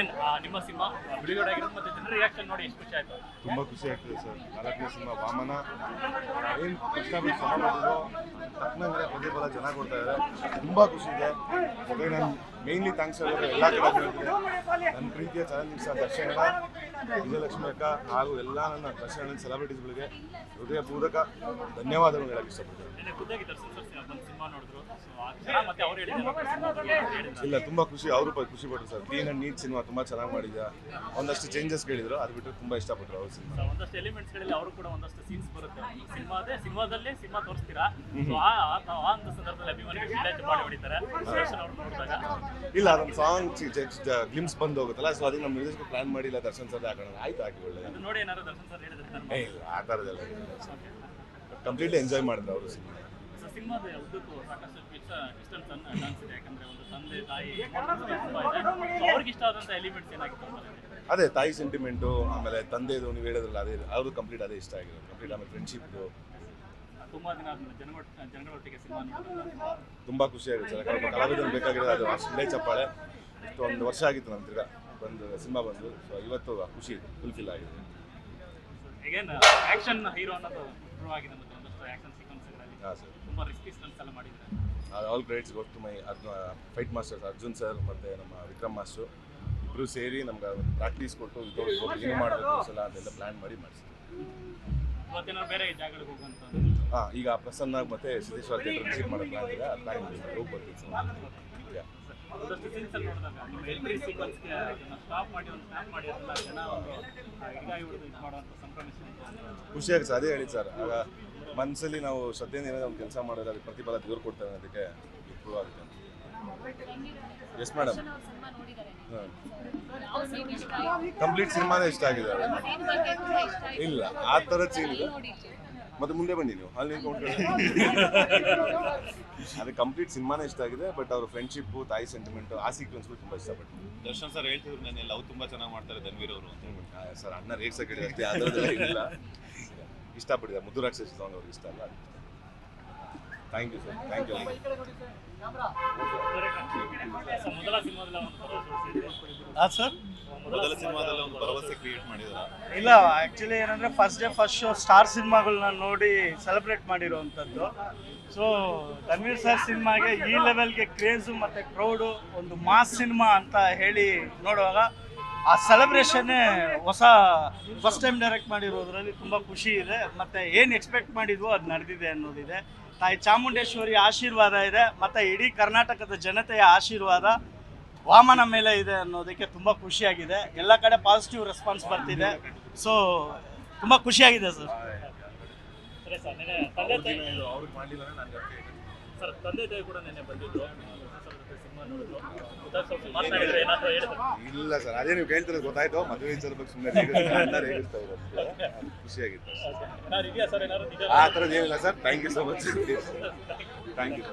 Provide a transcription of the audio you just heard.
Again ನಿಮ್ಮ cinema? ಬಿಡುಗಡೆ ಆಗಿರೋದು ಮತ್ತೆ ಜನರ ರಿಯಾಕ್ಷನ್ ನೋಡಿ ಎಷ್ಟು ಖುಷಿ ಆಯ್ತು. ತುಂಬಾ ಖುಷಿ ಆಗ್ತದೆ ಸರ್. ನಾಲ್ಕನೇ ಸಿನಿಮಾ ವಾಮನ. ಏನು ಕಷ್ಟಪಟ್ಟು ಶ್ರಮ ಮಾಡಿದ್ರು ತಕ್ಕನಂಗೆ ಪ್ರತಿಫಲ ಜನ ಕೊಡ್ತಾ ಇದ್ದಾರೆ ತುಂಬಾ ಖುಷಿ ಇದೆ. ಅದೇ ನಾನು ಮೇನ್ಲಿ ಥ್ಯಾಂಕ್ಸ್ ಹೇಳಿದ್ರೆ ಎಲ್ಲ ಕಡೆ ನನ್ನ ಪ್ರೀತಿಯ ಚಲನಚಿತ್ರ ದರ್ಶನ ವಿಜಯಲಕ್ಷ್ಮಿ ಅಕ್ಕ ಹಾಗೂ ಎಲ್ಲ ನನ್ನ ದರ್ಶನ ಸೆಲೆಬ್ರಿಟೀಸ್ಗಳಿಗೆ ಹೃದಯಪೂರ್ವಕ ಧನ್ಯವಾದಗಳು ಹೇಳಕ್ಕೆ ಇಷ್ಟಪಡ್ತೀನಿ. ಇಲ್ಲ ತುಂಬ ಖುಷಿ ಅವರು ಖುಷಿ ಪಟ್ಟರು sir. Clean and neat cinema ತುಂಬ ಚೆನ್ನಾಗಿ ಮಾಡಿದ್ಯಾ? ಒಂದಷ್ಟು ಚೇಂಜಸ್ ಹೇಳಿದ್ರು ಅದು ಬಿಟ್ಟರೆ ತುಂಬ ಇಷ್ಟಪಟ್ಟರು ಅವ್ರ ಸಿನಿಮಾ ಒಂದಷ್ಟು ಎಲಿಮೆಂಟ್ಸ್ಗಳಲ್ಲಿ ಅವರು ಕೂಡ ಒಂದಷ್ಟು ಸೀನ್ಸ್ ಬರುತ್ತೆ. ಸಿನಿಮಾ ಅದೇ ಸಿನಿಮಾದಲ್ಲೇ ಸಿನಿಮಾ ತೋರಿಸ್ತೀರಾ? ಆ ಸಂದರ್ಭದಲ್ಲಿ ಅಭಿಮಾನಿಗಳು ಮಾಡಿ ಹೊಡಿತಾರೆ. ಇಲ್ಲ ಅದೊಂದು ಸಾಂಗ್ ಗ್ಲಿಮ್ಸ್ ಬಂದು ಹೋಗುತ್ತಲ್ಲ ಸೊ ಅದಕ್ಕೆ ನಮ್ಮ ಮ್ಯೂಸಿಕ್ ಪ್ಲಾನ್ ಮಾಡಿಲ್ಲ ದರ್ಶನ್ ಸರ್ ಹಾಕೋಣ. ಆಯ್ತು ಹಾಕಿ ಒಳ್ಳೆ ನೋಡಿ ಏನಾದ್ರು ದರ್ಶನ್ ಸರ್ ಹೇಳಿದ್ರೆ ಆ ಥರದಲ್ಲ ಕಂಪ್ಲೀಟ್ಲಿ ಎಂಜಾಯ್ ಮಾಡಿದ್ರು ಅವರು ಸಿನಿಮಾ ಸಿನಿಮಾದ ಉದ್ದಕ್ಕೂ ಸಾಕಷ್ಟು ಟ್ವಿಸ್ಟ್ ಅನ್ ಡಾನ್ಸ್ ಇದೆ. ಯಾಕಂದ್ರೆ ಒಂದು ತಂದೆ ತಾಯಿ ತುಂಬಾ ಇದೆ ಸೊ ಅವ್ರಿಗೆ ಇಷ್ಟ ಆದಂತ ಎಲಿಮೆಂಟ್ಸ್ ಏನಾಗಿತ್ತು ಅದೇ ತಾಯಿ ಸೆಂಟಿಮೆಂಟು ಆಮೇಲೆ ತಂದೆದು ನೀವು ಹೇಳಿದ್ರಲ್ಲ ಅದೇ ಅವ್ರದ್ದು ಕಂಪ್ಲೀಟ್ ಅದೇ ಇಷ್ಟ ಆಗಿರೋದು. ಕಂಪ್ಲೀಟ್ ಆಮೇಲೆ ಫ್ರೆಂಡ್ಶಿಪ್ದು ತುಂಬಾ ದಿನ ಜನಗಳೊಟ್ಟಿಗೆ ಸಿನಿಮಾ ತುಂಬ ಖುಷಿ ಆಗುತ್ತೆ ಸರ್. ಯಾಕಂದ್ರೆ ಕಲಾವಿದರು ಬೇಕಾಗಿರೋದು ಅದು ಅಷ್ಟೇ ಚಪ್ಪಾಳೆ. ಇಷ್ಟು ಒಂದು ವರ್ಷ ಆಗಿತ್ತು ನಮ್ಮ ತಿರ್ಗ ಬಂದು ಸಿನಿಮಾ ಬಂದು. ಸೊ ಇವತ್ತು ಖುಷಿ ಫುಲ್ಫಿಲ್ ಆಗಿದೆ. ಅಗೇನ್ ಆಕ್ಷನ್ ಹೀರೋ ಅನ್ನೋದು ಆಗಿದೆ ಮತ್ತೆ ಒಂದಷ್ಟು ಆಕ್ಷನ್ ಸೀಕ್ವೆನ್ಸ್ಗಳಲ್ಲಿ ಹಾಂ ಸರ್ ತುಂಬಾ ರಿಸ್ಕಿ ಸ್ಟನ್ಸ್ ಎಲ್ಲ ಮಾಡಿದ್ದಾರೆ ಆಲ್ ಗ್ರೇಟ್ಸ್ ಗೊತ್ತು my Arjun fight masters Arjun sir ಮತ್ತು ನಮ್ಮ ವಿಕ್ರಮ್ ಮಾಸ್ಟರ್ ಇಬ್ಬರು ಸೇರಿ ನಮ್ಗೆ ಒಂದು ಪ್ರಾಕ್ಟೀಸ್ ಕೊಟ್ಟು ಇದು ಏನು ಮಾಡಬೇಕು ಸಲ ಅದೆಲ್ಲ ಪ್ಲ್ಯಾನ್ ಮಾಡಿ ಮಾಡಿಸ್ತೀವಿ ಬೇರೆ ಜಾಗಗಳಿಗೆ ಹಾಂ ಈಗ ಪ್ರಸನ್ನ ಮತ್ತೆ ಸಿದ್ದೇಶ್ವರ ಥಿಯೇಟರ್ ವಿಸಿಟ್ ಮಾಡೋ ಪ್ಲಾನ್ ಇದೆ ಆ ಪ್ಲಾನ್ ಹೋಗಿ ಬರ್ತೀವಿ ಒಂದಷ್ಟು ಸೀನ್ಸ್ ಅಲ್ಲಿ ನೋಡಿದಾಗ ನಿಮ್ಮ ಎಂಟ್ರಿ ಸೀಕ್ವೆನ್ಸ್ಗೆ ಅದನ್ನ ಸ್ಟಾಪ್ ಮಾಡಿ ಒಂದು ಸ್ನ್ಯಾಪ್ ಮಾಡಿ ಅದನ್ನ ಜನ ಒಂದು ಇದಾಗಿ ಹೊಡೆದು ಇದು ಮಾಡುವಂತ ಸಂಭ್ರಮಿಸಿದಂತ ಖುಷಿಯಾಗಿ ಸರ್ ಅದೇ ಹೇಳಿ ಸರ್ ಆಗ ಮನಸ್ಸಲ್ಲಿ ನಾವು ಶ್ರದ್ಧೆಯಿಂದ ಏನಾದ್ರು ಒಂದು ಕೆಲಸ ಮಾಡಿದ್ರೆ ಅದಕ್ಕೆ ಪ್ರತಿಫಲ ದೇವ್ರು ಕೊಡ್ತಾರೆ ಅದಕ್ಕೆ ಇಂಪ್ರೂವ್ ಆಗುತ್ತೆ. ಎಸ್ ಮೇಡಮ್ ಕಂಪ್ಲೀಟ್ ಸಿನಿಮಾನೇ ಇಷ್ಟ ಆಗಿದೆ ಇಲ್ಲ ಆ ಥರ ಚೀನ್ ಇದೆ ಮತ್ತೆ ಮುಂದೆ ಬನ್ನಿ ನೀವು. ಅಲ್ಲಿ ಅದು ಕಂಪ್ಲೀಟ್ ಸಿನಿಮಾನೇ ಇಷ್ಟ ಆಗಿದೆ ಬಟ್ ಅವ್ರ ಫ್ರೆಂಡ್ಶಿಪ್ ತಾಯಿ ಸೆಂಟಿಮೆಂಟ್ ಆ ಸೀಕ್ವೆನ್ಸ್ ತುಂಬಾ ಇಷ್ಟಪಟ್ಟು ದರ್ಶನ್ ಸರ್ ಹೇಳ್ತಿದ್ರು ನಾನು ಲವ್ ತುಂಬಾ ಚೆನ್ನಾಗಿ ಮಾಡ್ತಾರೆ ಧನ್ವೀರ್ ಅವರು. ಅಂತ ಸರ್ ಅಣ್ಣ ರೇಟ್ಸ ಕೇಳಿದ್ರೆ ಅಷ್ಟೇ ಅದರದ್ದೆಲ್ಲ ಇಲ್ಲ. ಇಷ್ಟಪಟ್ಟಿದೆ ಮುದ್ದು ರಾಕ್ಷಸ ಸಾಂಗ್ ಅವ್ರಿಗೆ ಇಷ್ಟ ಅಲ್ಲ? Thank you sir thank you. ಹಾಂ ಸರ್ ಮೊದಲ ಸಿನಿಮಾದಲ್ಲಿ ಒಂದು ಭರವಸೆ ಕ್ರಿಯೇಟ್ ಮಾಡಿದಾರ? ಇಲ್ಲ ಆ್ಯಕ್ಚುಲಿ ಏನಂದರೆ first day first show star ಸಿನಿಮಾಗಳನ್ನ ನೋಡಿ ಸೆಲೆಬ್ರೇಟ್ ಮಾಡಿರೋವಂಥದ್ದು. ಸೊ ಧನ್ವೀರ್ ಸರ್ ಸಿನಿಮಾಗೆ ಈ ಲೆವೆಲ್ಗೆ ಕ್ರೇಜು ಮತ್ತು ಕ್ರೌಡು ಒಂದು ಮಾಸ್ ಸಿನಿಮಾ ಅಂತ ಹೇಳಿ ನೋಡುವಾಗ ಆ ಸೆಲೆಬ್ರೇಷನ್ ಹೊಸ ಫಸ್ಟ್ ಟೈಮ್ ಡೈರೆಕ್ಟ್ ಮಾಡಿರೋದ್ರಲ್ಲಿ ತುಂಬ ಖುಷಿ ಇದೆ. ಮತ್ತು ಏನು ಎಕ್ಸ್ಪೆಕ್ಟ್ ಮಾಡಿದ್ವೋ ಅದು ನಡೆದಿದೆ ಅನ್ನೋದಿದೆ. ತಾಯಿ ಚಾಮುಂಡೇಶ್ವರಿ ಆಶೀರ್ವಾದ ಇದೆ ಮತ್ತು ಇಡೀ ಕರ್ನಾಟಕದ ಜನತೆಯ ಆಶೀರ್ವಾದ ವಾಮನ ಮೇಲೆ ಇದೆ ಅನ್ನೋದಕ್ಕೆ ತುಂಬ ಖುಷಿಯಾಗಿದೆ. ಎಲ್ಲ ಕಡೆ ಪಾಸಿಟಿವ್ ರೆಸ್ಪಾನ್ಸ್ ಬರ್ತಿದೆ. ಸೊ ತುಂಬ ಖುಷಿಯಾಗಿದೆ ಸರ್. ಸರಿ ತಂದೆ ತಾಯಿ ಕೂಡ ನೆನೆ ಬಂದಿದ್ರು. ಸಿನಿಮಾ ನೋಡಿದ್ರು. ಮಾತನಾಡಿದ್ರೆ ಏನಾದ್ರು ಹೇಳಿದ್ರು ಇಲ್ಲ ಸರ್ ಅದೇ ನೀವು ಕೇಳ್ತಿರೋದು ಗೊತ್ತಾಯ್ತು. ಮದುವೆ ವಿಚಾರ ಬಗ್ಗೆ ಸುಮ್ಮನೆ ರೇಗಿಸ್ತಾ ಇರೋದು. ಖುಷಿಯಾಗಿತ್ತು. ಆ ಥರದ್ದು ಏನಿಲ್ಲ sir. Thank you so much thank you sir thank you